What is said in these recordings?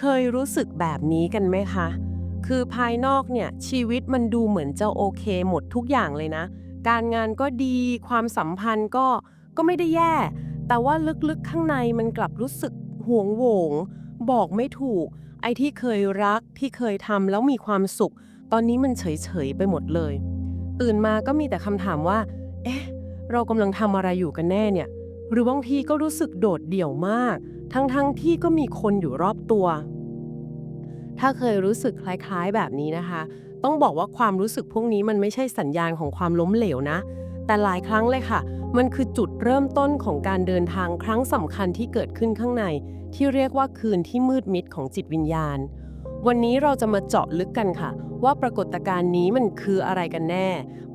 เคยรู้สึกแบบนี้กันไหมคะ คือภายนอกเนี่ยชีวิตมันดูเหมือนจะโอเคหมดทุกอย่างเลยนะ การงานก็ดี ความสัมพันธ์ก็ก็ไม่ได้แย่ แต่ว่าลึกๆข้างในมันกลับรู้สึกห่วงโหวง บอกไม่ถูก ไอ้ที่เคยรักที่เคยทำแล้วมีความสุข ตอนนี้มันเฉยๆไปหมดเลย ตื่นมาก็มีแต่คำถามว่า เอ๊ะ เรากำลังทำอะไรอยู่กันแน่เนี่ย หรือบางทีก็รู้สึกโดดเดี่ยวมาก ทั้งๆที่ก็มีคนอยู่รอบตัว ถ้าเคยรู้สึกคล้ายๆแบบนี้นะคะ ต้องบอกว่าความรู้สึกพวกนี้มันไม่ใช่สัญญาณของความล้มเหลวนะ แต่หลายครั้งเลยค่ะ มันคือจุดเริ่มต้นของการเดินทางครั้งสำคัญที่เกิดขึ้นข้างใน ที่เรียกว่าคืนที่มืดมิดของจิตวิญญาณ วันนี้เราจะมาเจาะลึกกันค่ะ ว่าปรากฏการณ์นี้มันคืออะไรกันแน่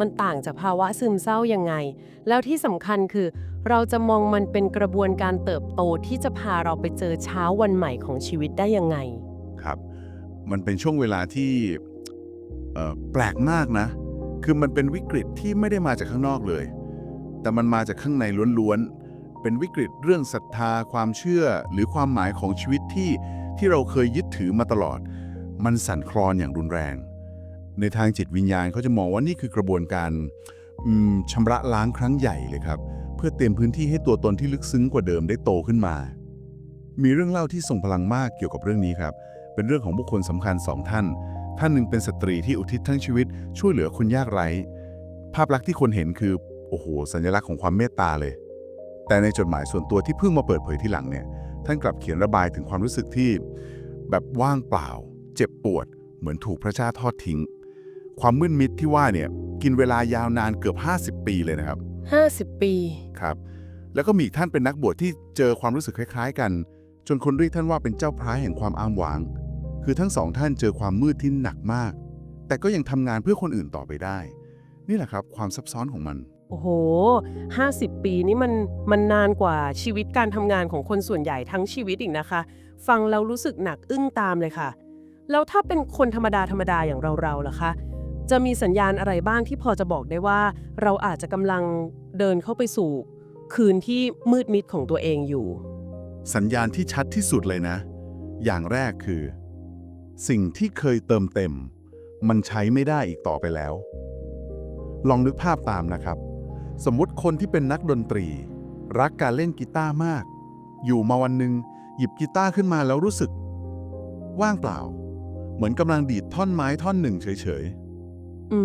มันต่างจากภาวะซึมเศร้ายังไง แล้วที่สำคัญคือ เราจะมองมันเป็นกระบวนการเติบโตที่จะพาเราไปเจอเช้าวันใหม่ของชีวิตได้ยังไง ครับ มันเป็นช่วงเวลาที่แปลกมากนะ คือมันเป็นวิกฤตที่ไม่ได้มาจากข้างนอกเลย แต่มันมาจากข้างในล้วนๆ เป็นวิกฤตเรื่องศรัทธาความเชื่อหรือความหมายของชีวิตที่ ที่เราเคยยึดถือมาตลอด มันสั่นคลอนอย่างรุนแรง ในทางจิตวิญญาณเขาจะมองว่านี่คือกระบวนการชำระล้างครั้งใหญ่เลยครับ เพื่อเต็มพื้นที่ให้ตัวตนที่ลึกซึ้งกว่าเดิมได้โตขึ้นมา มีเรื่องเล่าที่ทรงพลังมากเกี่ยวกับเรื่องนี้ครับ เป็นเรื่องของบุคคลสำคัญสองท่าน ท่านหนึ่งเป็นสตรีที่อุทิศทั้งชีวิต ช่วยเหลือคนยากไร้ ภาพลักษณ์ที่คนเห็นคือโอ้โหสัญลักษณ์ของความเมตตาเลย แต่ในจดหมายส่วนตัวที่เพิ่งมาเปิดเผยที่หลังเนี่ย ท่านกลับเขียนระบายถึงความรู้สึกที่ แบบว่างเปล่า เจ็บปวด เหมือนถูกพระเจ้าทอดทิ้ง ความมืดมิดที่ว่าเนี่ยกินเวลายาวนานเกือบ 50 ปีเลยนะครับ 50 ปีครับ แล้วก็มีอีกท่านเป็นนักบวชที่เจอความรู้สึกคล้าย ๆ กัน จนคนเรียกท่านว่าเป็นเจ้าพระแห่งความอ้างว้าง คือทั้งสองท่านเจอความมืดที่หนักมาก แต่ก็ยังทำงานเพื่อคนอื่นต่อไปได้ นี่แหละครับ ความซับซ้อนของมัน โอ้โห 50 ปีนี่มันมันนานกว่าชีวิตการทำงานของคนส่วนใหญ่ทั้งชีวิตอีกนะคะ ฟังแล้วรู้สึกหนักอึ้งตามเลยค่ะ แล้วถ้าเป็นคนธรรมดาธรรมดาอย่างเราๆล่ะคะ จะมีสัญญาณอะไรบ้างที่พอจะบอกได้ว่า เราอาจจะกำลังเดินเข้าไปสู่ คืนที่มืดมิดของตัวเองอยู่ สัญญาณที่ชัดที่สุดเลยนะ อย่างแรกคือ สิ่งที่เคยเติมเต็ม มันใช้ไม่ได้อีกต่อไปแล้ว ลองนึกภาพตามนะครับ สมมติคนที่เป็นนักดนตรี รักการเล่นกีตาร์มาก อยู่มาวันหนึ่งหยิบกีตาร์ขึ้นมาแล้วรู้สึก ว่างเปล่า เหมือนกำลังดีดท่อนไม้ท่อนหนึ่งเฉยอื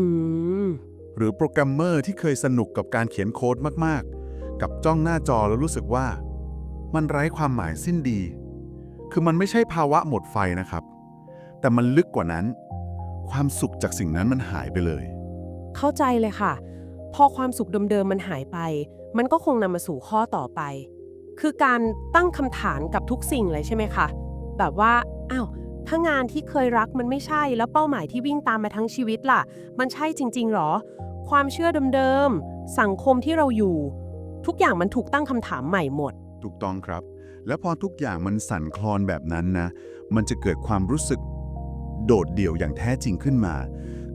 มๆหรือโปรแกรมเมอร์ที่เคยสนุกกับการเขียนโค้ดมากๆ กับจ้องหน้าจอแล้วรู้สึกว่า มันไร้ความหมายสิ้นดี คือมันไม่ใช่ภาวะหมดไฟนะครับ แต่มันลึกกว่านั้น ความสุขจากสิ่งนั้นมันหายไปเลย เข้าใจเลยค่ะ พอความสุขเดิมๆมันหายไป มันก็คงนำมาสู่ข้อต่อไป คือการตั้งคำถามกับทุกสิ่งเลยใช่ไหมคะ แบบว่าอ้าวถ้างานที่เคยรักมันไม่ใช่แล้วเป้าหมายที่วิ่งตามมาทั้งชีวิตล่ะ มันใช่จริง ๆหรอ ความเชื่อเดิมๆสังคมที่เราอยู่ ทุกอย่างมันถูกตั้งคำถามใหม่หมด ถูกต้องครับ แล้วพอทุกอย่างมันสั่นคลอนแบบนั้นนะ มันจะเกิดความรู้สึก โดดเดี่ยวอย่างแท้จริงขึ้นมา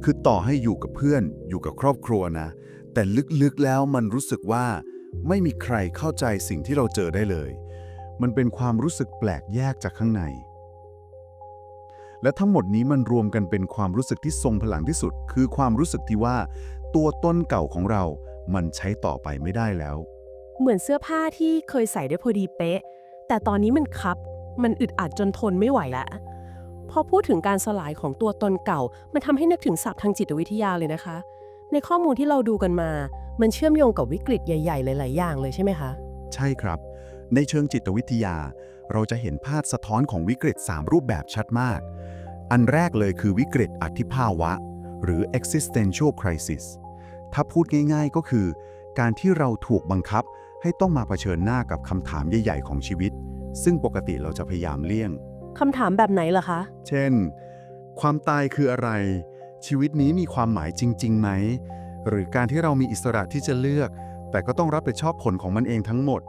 คือต่อให้อยู่กับเพื่อน อยู่กับครอบครัวนะ แต่ลึกๆแล้วมันรู้สึกว่า ไม่มีใครเข้าใจสิ่งที่เราเจอได้เลย มันเป็นความรู้สึกแปลกแยกจากข้างใน และทั้งหมดนี้มันรวมกันเป็นความรู้สึกที่ทรงพลังที่สุด คือความรู้สึกที่ว่า ตัวต้นเก่าของเรา มันใช้ต่อไปไม่ได้แล้ว เหมือนเสื้อผ้าที่เคยใส่ได้พอดีเป๊ะ แต่ตอนนี้มันคับ มันอึดอัดจนทนไม่ไหวแล้วพอพูดถึงการสลายของตัวตนเก่า มันทำให้นึกถึงศัพท์ทางจิตวิทยาเลยนะคะ ในข้อมูลที่เราดูกันมา มันเชื่อมโยงกับวิกฤตใหญ่ ๆ หลาย ๆ อย่างเลยใช่ไหมคะ ใช่ครับ ในเชิงจิตวิทยา เราจะเห็นภาพสะท้อนของวิกฤต 3 รูปแบบชัดมาก อันแรกเลยคือวิกฤตอธิภาวะ หรือ existential crisis ถ้าพูดง่าย ๆ ก็คือ การที่เราถูกบังคับให้ต้องมาเผชิญหน้ากับคำถามใหญ่ ๆ ของชีวิต ซึ่งปกติเราจะพยายามเลี่ยงคำถามแบบไหนล่ะคะ เช่น ความตายคืออะไร ชีวิตนี้มีความหมายจริงๆไหม หรือการที่เรามีอิสระที่จะเลือก แต่ก็ต้องรับผิดชอบผลของมันเองทั้งหมด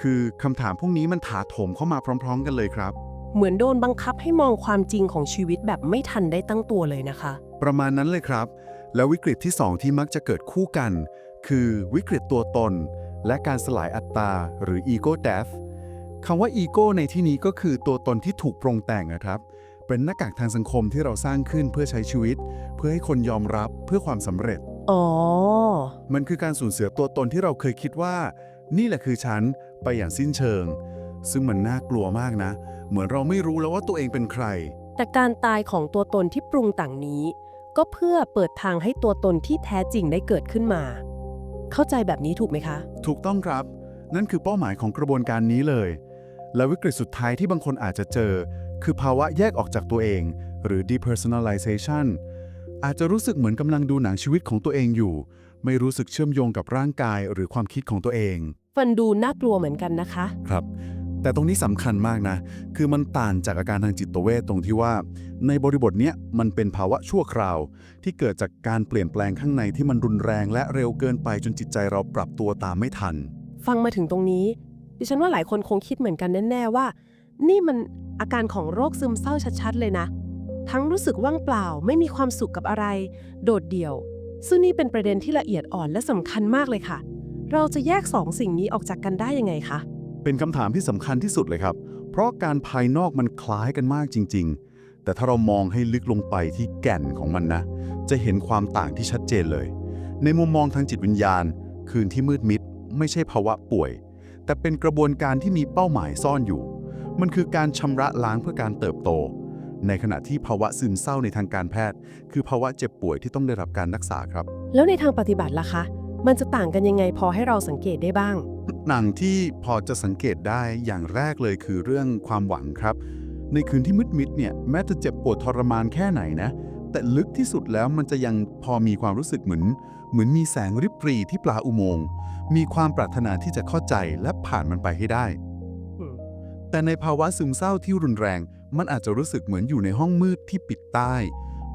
คือคำถามพวกนี้มันถาโถมเข้ามาพร้อม ๆ กันเลยครับ เหมือนโดนบังคับให้มองความจริงของชีวิตแบบไม่ทันได้ตั้งตัวเลยนะคะ ประมาณนั้นเลยครับ แล้ววิกฤตที่สองที่มักจะเกิดคู่กัน คือวิกฤตตัวตน และการสลายอัตตาหรือ ego death คำว่าอีโก้ในที่นี้ก็คือตัวตนที่ถูกปรุงแต่งนะครับ เป็นหน้ากากทางสังคมที่เราสร้างขึ้นเพื่อใช้ชีวิต เพื่อให้คนยอมรับเพื่อความสำเร็จ อ๋อ มันคือการสูญเสียตัวตนที่เราเคยคิดว่า นี่แหละคือฉันไปอย่างสิ้นเชิง ซึ่งมันน่ากลัวมากนะ เหมือนเราไม่รู้แล้วว่าตัวเองเป็นใคร แต่การตายของตัวตนที่ปรุงแต่งนี้ ก็เพื่อเปิดทางให้ตัวตนที่แท้จริงได้เกิดขึ้นมา เข้าใจแบบนี้ถูกไหมคะ ถูกต้องครับ นั่นคือเป้าหมายของกระบวนการนี้เลย และวิกฤตสุดท้ายที่บางคนอาจจะเจอ คือภาวะแยกออกจากตัวเอง หรือ depersonalization อาจจะรู้สึกเหมือนกำลังดูหนังชีวิตของตัวเองอยู่ ไม่รู้สึกเชื่อมโยงกับร่างกายหรือความคิดของตัวเอง ฟันดูน่ากลัวเหมือนกันนะคะ ครับ แต่ตรงนี้สำคัญมากนะ คือมันต่างจากอาการทางจิตเวชตรงที่ว่า ในบริบทเนี้ยมันเป็นภาวะชั่วคราว ที่เกิดจากการเปลี่ยนแปลงข้างในที่มันรุนแรง และเร็วเกินไปจนจิตใจเราปรับตัวตามไม่ทัน ฟังมาถึงตรงนี้ ดิฉันว่าหลายคนคงคิดเหมือนกันแน่ๆว่า นี่มันอาการของโรคซึมเศร้าชัดๆ เลยนะ ทั้งรู้สึกว่างเปล่าไม่มีความสุขกับอะไร โดดเดี่ยว ซึ่งนี่เป็นประเด็นที่ละเอียดอ่อนและสำคัญมากเลยค่ะ เราจะแยกสองสิ่งนี้ออกจากกันได้ยังไงคะ เป็นคำถามที่สำคัญที่สุดเลยครับ เพราะการภายนอกมันคล้ายกันมากจริง ๆ แต่ถ้าเรามองให้ลึกลงไปที่แก่นของมันนะ จะเห็นความต่างที่ชัดเจนเลย ในมุมมองทางจิตวิญญาณ คืนที่มืดมิด ไม่ใช่ภาวะป่วย แต่เป็นกระบวนการที่มีเป้าหมายซ่อนอยู่ มันคือการชำระล้างเพื่อการเติบโต ในขณะที่ภาวะซึมเศร้าในทางการแพทย์ คือภาวะเจ็บป่วยที่ต้องได้รับการรักษาครับ แล้วในทางปฏิบัติล่ะคะ มันจะต่างกันยังไงพอให้เราสังเกตได้บ้าง หนังที่พอจะสังเกตได้อย่างแรกเลยคือเรื่องความหวังครับ ในคืนที่มืดมิดเนี่ยแม้จะเจ็บปวดทรมานแค่ไหนนะแต่ลึกที่สุดแล้วมันจะยังพอมีความรู้สึกเหมือน เหมือนมีแสงริบหรีที่ปลาอุโมงค์มีความปรารถนาที่จะเข้าใจและผ่านมันไปให้ได้อืม แต่ในภาวะซึมเศร้าที่รุนแรง มันอาจจะรู้สึกเหมือนอยู่ในห้องมืดที่ปิดใต้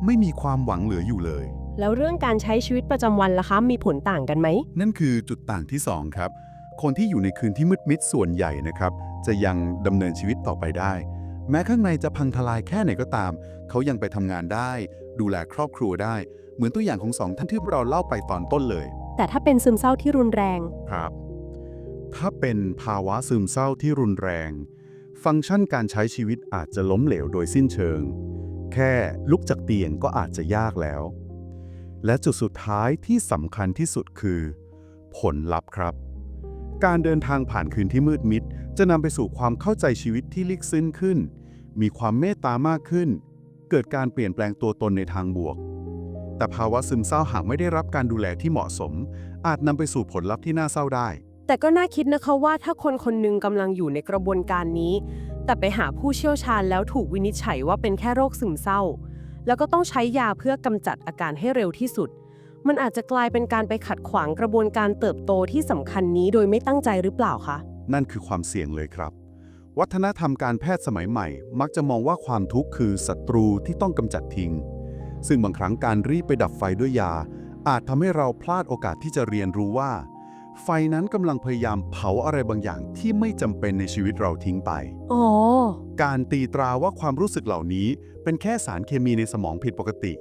ไม่มีความหวังเหลืออยู่เลย แล้วเรื่องการใช้ชีวิตประจำวันล่ะคะมีผลต่างกันไหม นั่นคือจุดต่างที่ 2 ครับ คนที่อยู่ในคืนที่มืดมิดส่วนใหญ่นะครับ จะยังดำเนินชีวิตต่อไปได้ แม้ข้างในจะพังทลายแค่ไหนก็ตาม เขายังไปทำงานได้ ดูแลครอบครัวได้ เหมือนตัวอย่างของสองท่านที่เราเล่าไปตอนต้นเลย แต่ถ้าเป็นซึมเศร้าที่รุนแรง ครับ ถ้าเป็นภาวะซึมเศร้าที่รุนแรง ฟังก์ชันการใช้ชีวิตอาจจะล้มเหลวโดยสิ้นเชิง แค่ลุกจากเตียงก็อาจจะยากแล้ว และจุดสุดท้ายที่สำคัญที่สุดคือ ผลลัพธ์ครับ การเดินทางผ่านคืนที่มืดมิด จะนำไปสู่ความเข้าใจชีวิตที่ลึกซึ้งขึ้น มีความเมตตามากขึ้น เกิดการเปลี่ยนแปลงตัวตนในทางบวก แต่ภาวะซึมเศร้าหากไม่ได้รับการดูแลที่เหมาะสม อาจนำไปสู่ผลลัพธ์ที่น่าเศร้าได้ แต่ก็น่าคิดนะคะว่าถ้าคนคนหนึ่งกำลังอยู่ในกระบวนการนี้ แต่ไปหาผู้เชี่ยวชาญแล้วถูกวินิจฉัยว่าเป็นแค่โรคซึมเศร้า แล้วก็ต้องใช้ยาเพื่อกำจัดอาการให้เร็วที่สุด มันอาจจะกลายเป็นการไปขัดขวางกระบวนการเติบโตที่สำคัญนี้โดยไม่ตั้งใจหรือเปล่าคะ นั่นคือความเสี่ยงเลยครับ วัฒนธรรมการแพทย์สมัยใหม่ มักจะมองว่าความทุกข์คือศัตรูที่ต้องกำจัดทิ้ง ซึ่งบางครั้งการรีบไปดับไฟด้วยยา อาจทำให้เราพลาดโอกาสที่จะเรียนรู้ว่า ไฟนั้นกำลังพยายามเผาอะไรบางอย่างที่ไม่จำเป็นในชีวิตเราทิ้งไปอ๋อการตีตราว่าความรู้สึกเหล่านี้ เป็นแค่สารเคมีในสมองผิดปกติ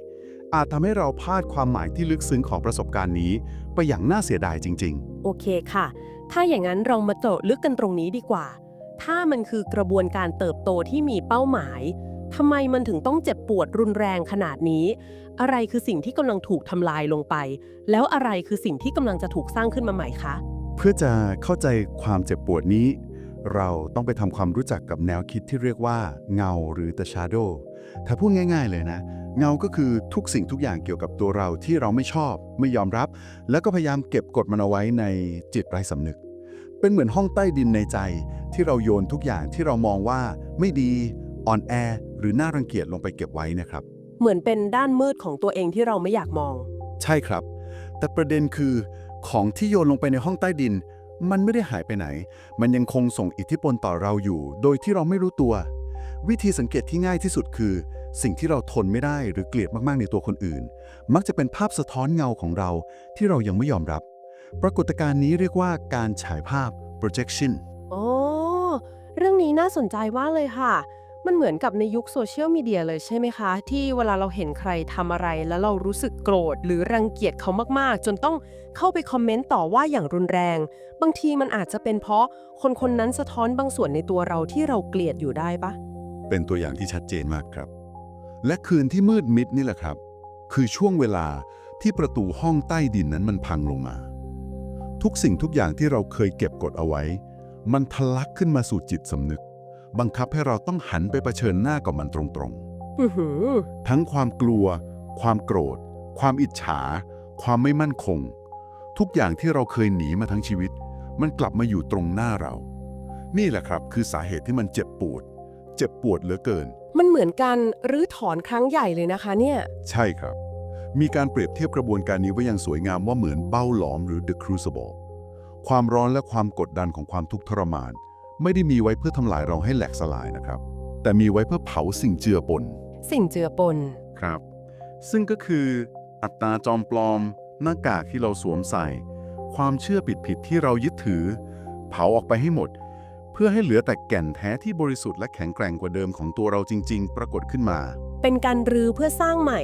อาจทำให้เราพลาดความหมายที่ลึกซึ้งของประสบการณ์นี้ ไปอย่างน่าเสียดายจริงๆโอเคค่ะ ถ้าอย่างนั้นเรามาเจาะลึกกันตรงนี้ดีกว่า ถ้ามันคือกระบวนการเติบโตที่มีเป้าหมายทำไมมันถึงต้องเจ็บปวดรุนแรงขนาดนี้ อะไรคือสิ่งที่กำลังถูกทำลายลงไป แล้วอะไรคือสิ่งที่กำลังจะถูกสร้างขึ้นมาใหม่คะ เพื่อจะเข้าใจความเจ็บปวดนี้ เราต้องไปทำความรู้จักกับแนวคิดที่เรียกว่า เงาหรือ the shadow ถ้าพูดง่าย ๆ เลยนะ เงาก็คือทุกสิ่งทุกอย่างเกี่ยวกับตัวเราที่เราไม่ชอบ ไม่ยอมรับ แล้วก็พยายามเก็บกดมันเอาไว้ในจิตไร้สำนึก เป็นเหมือนห้องใต้ดินในใจ ที่เราโยนทุกอย่างที่เรามองว่าไม่ดีอ่อนแอ หรือน่ารังเกียจลงไปเก็บไว้นะครับ เหมือนเป็นด้านมืดของตัวเองที่เราไม่อยากมอง ใช่ครับ แต่ประเด็นคือของที่โยนลงไปในห้องใต้ดิน มันไม่ได้หายไปไหน มันยังคงส่งอิทธิพลต่อเราอยู่ โดยที่เราไม่รู้ตัว วิธีสังเกตที่ง่ายที่สุดคือ สิ่งที่เราทนไม่ได้หรือเกลียดมากๆในตัวคนอื่น มักจะเป็นภาพสะท้อนเงาของเรา ที่เรายังไม่ยอมรับ ปรากฏการณ์นี้เรียกว่าการฉายภาพ projection อ๋อเรื่องนี้น่าสนใจมากเลยค่ะ มันเหมือนกับในยุคโซเชียลมีเดียเลยใช่ไหมคะ ที่เวลาเราเห็นใครทำอะไรแล้วเรารู้สึกโกรธ หรือรังเกียจเขามากๆ จนต้องเข้าไปคอมเมนต์ต่อว่าอย่างรุนแรง บางทีมันอาจจะเป็นเพราะคนคนนั้นสะท้อนบางส่วนในตัวเราที่เราเกลียดอยู่ได้ปะเป็นตัวอย่างที่ชัดเจนมากครับ และคืนที่มืดมิดนี่แหละครับ คือช่วงเวลาที่ประตูห้องใต้ดินนั้นมันพังลงมา ทุกสิ่งทุกอย่างที่เราเคยเก็บกดเอาไว้ มันทะลักขึ้นมาสู่จิตสำนึก บังคับให้เราต้องหันไปเผชิญหน้ากับมันตรงอือหือๆทั้งความกลัว ความโกรธ ความอิจฉา ความไม่มั่นคง ทุกอย่างที่เราเคยหนีมาทั้งชีวิต มันกลับมาอยู่ตรงหน้าเรา นี่แหละครับคือสาเหตุที่มันเจ็บปวด เจ็บปวดเหลือเกิน มันเหมือนการรื้อถอนครั้งใหญ่เลยนะคะ เนี่ย ใช่ครับ มีการเปรียบเทียบกระบวนการนี้ไว้อย่างสวยงามว่าเหมือนเบ้าหลอมหรือ The Crucible ความร้อนและความกดดันของความทุกข์ทรมาน ไม่ได้มีไว้เพื่อทำลายเราให้แหลกสลายนะครับ แต่มีไว้เพื่อเผาสิ่งเจือปน สิ่งเจือปน ครับ ซึ่งก็คืออัตราจอมปลอม หน้ากากที่เราสวมใส่ ความเชื่อผิดๆที่เรายึดถือ เผาออกไปให้หมด เพื่อให้เหลือแต่แก่นแท้ที่บริสุทธิ์และแข็งแกร่งกว่าเดิมของตัวเราจริง ๆ ปรากฏขึ้นมา เป็นการรื้อเพื่อสร้างใหม่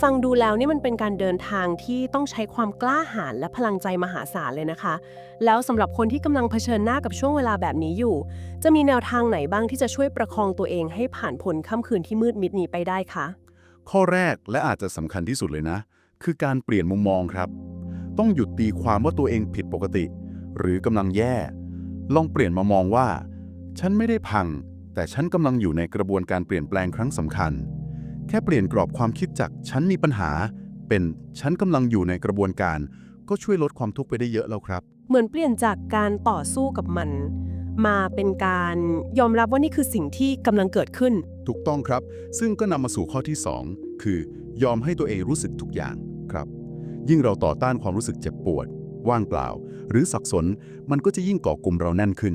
ฟังดูแล้วนี่มันเป็นการเดินทางที่ต้องใช้ความกล้าหาญและพลังใจมหาศาลเลยนะคะ แล้วสำหรับคนที่กำลังเผชิญหน้ากับช่วงเวลาแบบนี้อยู่ จะมีแนวทางไหนบ้างที่จะช่วยประคองตัวเองให้ผ่านพ้นค่ำคืนที่มืดมิดนี้ไปได้คะข้อแรกและอาจจะสำคัญที่สุดเลยนะ คือการเปลี่ยนมุมมองครับ ต้องหยุดตีความว่าตัวเองผิดปกติ หรือกำลังแย่ ลองเปลี่ยนมามองว่า ฉันไม่ได้พังแต่ฉันกำลังอยู่ในกระบวนการเปลี่ยนแปลงครั้งสำคัญ แค่เปลี่ยนกรอบความคิดจากฉันมีปัญหา เป็นฉันกำลังอยู่ในกระบวนการ ก็ช่วยลดความทุกข์ไปได้เยอะแล้วครับ เหมือนเปลี่ยนจากการต่อสู้กับมัน มาเป็นการยอมรับว่านี่คือสิ่งที่กำลังเกิดขึ้น ถูกต้องครับ ซึ่งก็นำมาสู่ข้อที่ 2 คือยอมให้ตัวเองรู้สึกทุกอย่างครับ ยิ่งเราต่อต้านความรู้สึกเจ็บปวด ว่างเปล่า หรือสับสน มันก็จะยิ่งก่อกลุ่มเราแน่นขึ้น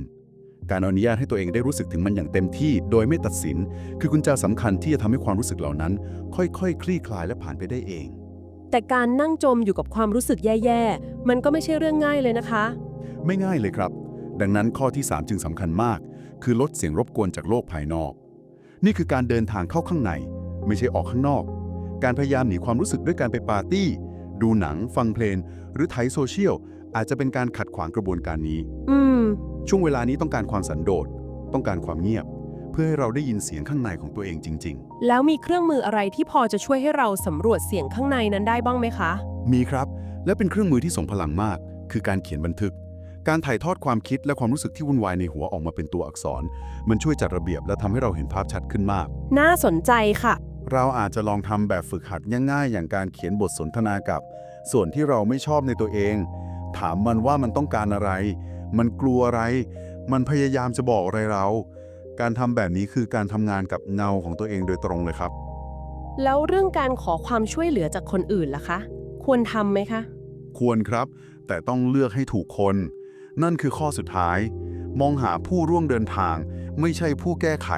การอนุญาตให้ตัวเองได้รู้สึกถึงมันอย่างเต็มที่ โดยไม่ตัดสิน คือกุญแจสำคัญที่จะทำให้ความรู้สึกเหล่านั้น ค่อยๆคลี่คลายและผ่านไปได้เอง แต่การนั่งจมอยู่กับความรู้สึกแย่ๆ มันก็ไม่ใช่เรื่องง่ายเลยนะคะ ไม่ง่ายเลยครับ ดังนั้นข้อที่ 3 จึงสำคัญมาก คือลดเสียงรบกวนจากโลกภายนอก นี่คือการเดินทางเข้าข้างใน ไม่ใช่ออกข้างนอก การพยายามหนีความรู้สึกด้วยการไปปาร์ตี้ ดูหนัง ฟังเพลง หรือไถโซเชียลอาจจะเป็นการขัดขวางกระบวนการนี้ อืม ช่วงเวลานี้ต้องการความสันโดษ ต้องการความเงียบ เพื่อให้เราได้ยินเสียงข้างในของตัวเองจริง แล้วมีเครื่องมืออะไรที่พอจะช่วยให้เราสำรวจเสียงข้างในนั้นได้บ้างไหมคะ ๆ มีครับ และเป็นเครื่องมือที่ทรงพลังมาก คือการเขียนบันทึก การถ่ายทอดความคิดและความรู้สึกที่วุ่นวายในหัวออกมาเป็นตัวอักษร มันช่วยจัดระเบียบและทำให้เราเห็นภาพชัดขึ้นมาก น่าสนใจค่ะ เราอาจจะลองทำแบบฝึกหัดง่ายๆ อย่างการเขียนบทสนทนากับ ส่วนที่เราไม่ชอบในตัวเอง ถามมันว่ามันต้องการอะไร มันกลัวอะไร มันพยายามจะบอกอะไรเรา การทำแบบนี้คือการทำงานกับเงาของตัวเองโดยตรงเลยครับ แล้วเรื่องการขอความช่วยเหลือจากคนอื่นล่ะคะ ควรทำไหมคะ ควรครับ แต่ต้องเลือกให้ถูกคน นั่นคือข้อสุดท้าย มองหาผู้ร่วมเดินทาง ไม่ใช่ผู้แก้ไข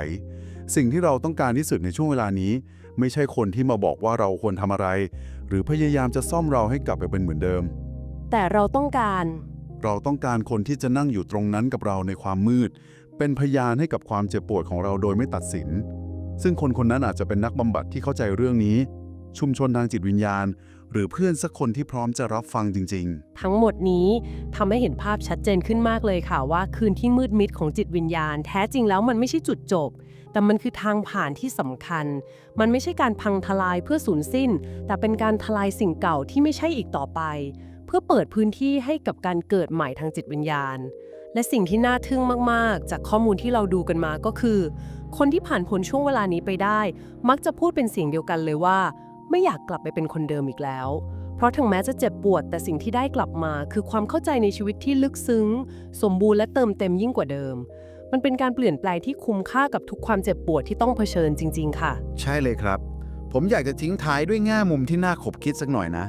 สิ่งที่เราต้องการที่สุดในช่วงเวลานี้ ไม่ใช่คนที่มาบอกว่าเราควรทำอะไร หรือพยายามจะซ่อมเราให้กลับไปเป็นเหมือนเดิม แต่เราต้องการ เราต้องการคนที่จะนั่งอยู่ตรงนั้นกับเราในความมืด เป็นพยานให้กับความเจ็บปวดของเราโดยไม่ตัดสิน ซึ่งคนคนนั้นอาจจะเป็นนักบำบัดที่เข้าใจเรื่องนี้ ชุมชนทางจิตวิญญาณ หรือเพื่อนสักคนที่พร้อมจะรับฟังจริง ๆ ทั้งหมดนี้ทำให้เห็นภาพชัดเจนขึ้นมากเลยค่ะว่าคืนที่มืดมิดของจิตวิญญาณ แท้จริงแล้วมันไม่ใช่จุดจบ แต่มันคือทางผ่านที่สำคัญ มันไม่ใช่การพังทลายเพื่อสูญสิ้น แต่เป็นการทลายสิ่งเก่าที่ไม่ใช่อีกต่อไป เพื่อเปิดพื้นที่ให้กับการเกิดใหม่ทางจิตวิญญาณ และสิ่งที่น่าทึ่งมาก ๆ จากข้อมูลที่เราดูกันมาก็คือ คนที่ผ่านพ้นช่วงเวลานี้ไปได้ มักจะพูดเป็นเสียงเดียวกันเลยว่า ไม่อยากกลับไปเป็นคนเดิมอีกแล้ว เพราะถึงแม้จะเจ็บปวด แต่สิ่งที่ได้กลับมาคือความเข้าใจในชีวิตที่ลึกซึ้ง สมบูรณ์และเติมเต็มยิ่งกว่าเดิม มันเป็นการเปลี่ยนแปลงที่คุ้มค่ากับทุกความเจ็บปวดที่ต้องเผชิญจริง ๆ ค่ะ ใช่เลยครับ ผมอยากจะทิ้งท้ายด้วยแง่มุมที่น่าขบคิดสักหน่อยนะ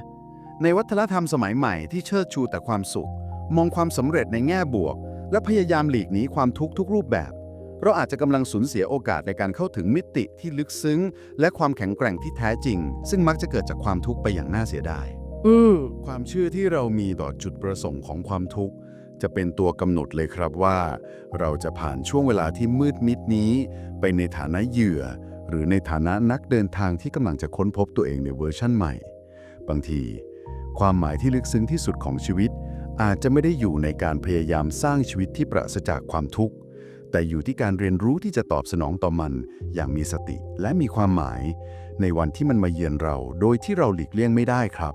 ในวัฒนธรรมสมัยใหม่ที่เชิดชูแต่ความสุข มองความสำเร็จในแง่บวก และพยายามหลีกหนีความทุกข์ทุกรูปแบบ เราอาจจะกำลังสูญเสียโอกาสในการเข้าถึงมิติที่ลึกซึ้ง และความแข็งแกร่งที่แท้จริง ซึ่งมักจะเกิดจากความทุกข์ไปอย่างน่าเสียดายอืความเชื่อที่เรามีต่อจุดประสงค์ของความทุกข์ จะเป็นตัวกำหนดเลยครับว่า เราจะผ่านช่วงเวลาที่มืดมิดนี้ ไปในฐานะเหยื่อ หรือในฐานะนักเดินทางที่กำลังจะค้นพบตัวเองในเวอร์ชั่นใหม่ บางที ความหมายที่ลึกซึ้งที่สุดของชีวิต อาจจะไม่ได้อยู่ในการพยายามสร้างชีวิตที่ปราศจากความทุกข์ แต่อยู่ที่การเรียนรู้ที่จะตอบสนองต่อมัน อย่างมีสติและมีความหมาย ในวันที่มันมาเยือนเรา โดยที่เราหลีกเลี่ยงไม่ได้ครับ